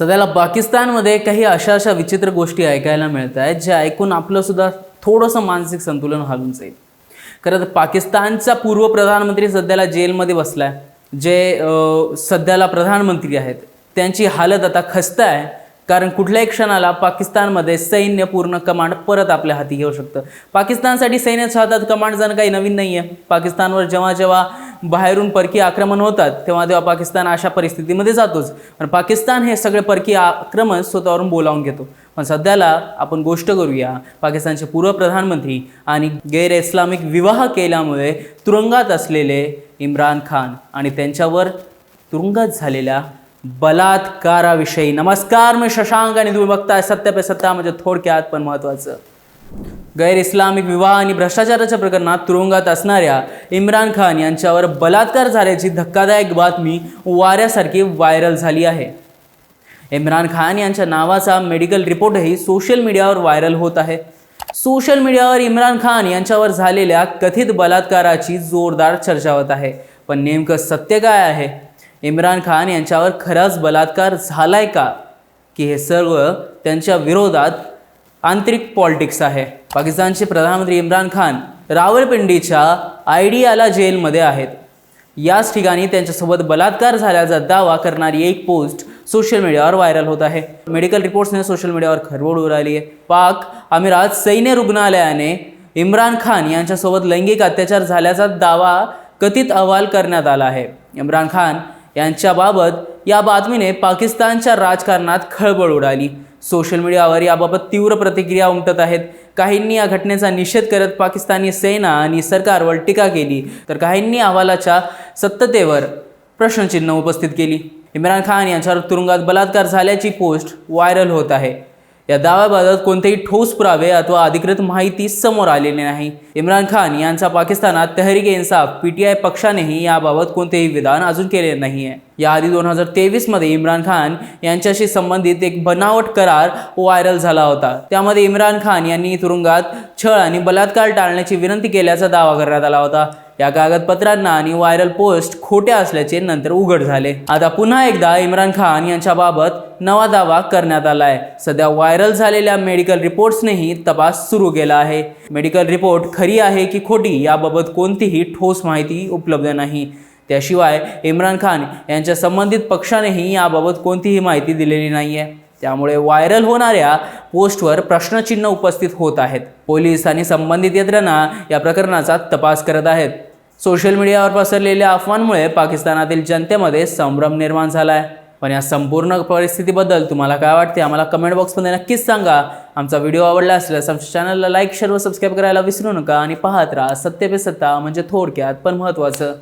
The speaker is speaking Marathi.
सध्याला पाकिस्तानमध्ये काही अशा अशा विचित्र गोष्टी ऐकायला मिळत आहेत ज्या ऐकून आपलंसुद्धा थोडंसं मानसिक संतुलन हलून जाईल. खरं तर पाकिस्तानचा पूर्व प्रधानमंत्री सध्याला जेलमध्ये बसला आहे जे सध्याला प्रधानमंत्री आहेत. त्यांची हालत आता खस्त आहे. कारण कुठल्याही क्षणाला पाकिस्तानमध्ये सैन्य पूर्ण कमांड परत आपल्या हाती घेऊ शकतं. पाकिस्तानसाठी सैन्याच्या हातात कमांड जाणं काही नवीन नाही आहे पाकिस्तानवर जेव्हा जेव्हा बाहेरून परकीय आक्रमण होतात तेव्हा तेव्हा पाकिस्तान अशा परिस्थितीमध्ये जातोच. पण पाकिस्तान हे सगळे परकीय आक्रमण स्वतःवरून बोलावून घेतो. पण सध्याला आपण गोष्ट करूया. पाकिस्तानचे पूर्व प्रधानमंत्री आणि गैर इस्लामिक विवाह केल्यामुळे तुरुंगात असलेले इम्रान खान आणि त्यांच्यावर तुरुंगात झालेल्या बलात्काराविषयी नमस्कार मी शशांक आणि तुम्ही बघताय सत्य पे सत्ता म्हणजे थोडक्यात पण महत्त्वाचं. गैर इस्लामिक विवाह आणि भ्रष्टाचाराच्या प्रकरणात तुरुंगात असणाऱ्या इम्रान खान यांच्यावर बलात्कार झाल्याची धक्कादायक बातमी वाऱ्यासारखी व्हायरल झाली आहे. इम्रान खान यांच्या नावाचा मेडिकल रिपोर्टही सोशल मीडियावर व्हायरल होत आहे. सोशल मीडियावर इम्रान खान यांच्यावर झालेल्या कथित बलात्काराची जोरदार चर्चा होत आहे. पण नेमकं सत्य काय आहे? इम्रान खान यांच्यावर खराच बलात्कार झालाय का? की हे सर्व त्यांच्या विरोधात आंतरिक पॉलिटिक्स आहे. पाकिस्तानचे प्रधानमंत्री इम्रान खान रावलपिंडीच्या आयडियाला जेलमध्ये आहेत. याच ठिकाणी त्यांच्यासोबत बलात्कार झाल्याचा दावा करणारी एक पोस्ट सोशल मीडियावर व्हायरल होत आहे. मेडिकल रिपोर्ट्सने सोशल मीडियावर खरबोड उडाली आहे. पाक अमिरात सैन्य रुग्णालयाने इम्रान खान यांच्यासोबत लैंगिक अत्याचार झाल्याचा दावा कथित अहवाल करण्यात आला आहे. इम्रान खान यांच्याबाबत या बातमीने पाकिस्तानच्या राजकारणात खळबळ उडाली. सोशल मीडियावर याबाबत तीव्र प्रतिक्रिया उमटत आहेत. काहींनी या घटनेचा निषेध करत पाकिस्तानी सेना आणि सरकारवर टीका केली. तर काहींनी अहवालाच्या सत्यतेवर प्रश्नचिन्ह उपस्थित केली. इम्रान खान यांच्यावर तुरुंगात बलात्कार झाल्याची पोस्ट व्हायरल होत आहे. या दाव्याबाबत कोणतेही ठोस पुरावे अथवा अधिकृत माहिती समोर आलेली नाही. इम्रान खान यांचा पाकिस्तानात तहरीक इन्साफ पी टी आय पक्षानेही याबाबत कोणतेही विधान अजून केले नाही आहे याआधी दोन हजार तेवीसमध्ये इम्रान खान यांच्याशी संबंधित एक बनावट करार व्हायरल झाला होता. त्यामध्ये इम्रान खान यांनी तुरुंगात छळ आणि बलात्कार टाळण्याची विनंती केल्याचा दावा करण्यात आला होता. या कागदपत्रांना आणि व्हायरल पोस्ट खोट्या असल्याचे नंतर उघड झाले. आता पुन्हा एकदा इम्रान खान यांच्याबाबत नवा दावा करण्यात आला आहे सध्या व्हायरल झालेल्या मेडिकल रिपोर्ट्सनेही तपास सुरू केला आहे. मेडिकल रिपोर्ट खरी आहे की खोटी याबाबत कोणतीही ठोस माहिती उपलब्ध नाही. त्याशिवाय इम्रान खान यांच्या संबंधित पक्षानेही याबाबत कोणतीही माहिती दिलेली नाही आहे त्यामुळे व्हायरल होणाऱ्या पोस्टवर प्रश्नचिन्ह उपस्थित होत आहेत. पोलीस आणि संबंधित यंत्रणा या प्रकरणाचा तपास करत आहेत. सोशल मीडियावर पसरलेल्या अफवांमुळे पाकिस्तानातील जनतेमध्ये संभ्रम निर्माण झाला आहे पण या संपूर्ण परिस्थितीबद्दल तुम्हाला काय वाटते आम्हाला कमेंट बॉक्समध्ये नक्कीच सांगा. आमचा व्हिडिओ आवडला असल्यास आमच्या चॅनलला लाईक शेअर व सबस्क्राईब करायला विसरू नका. आणि पाहत राहा सत्य पे सत्ता म्हणजे थोडक्यात पण महत्त्वाचं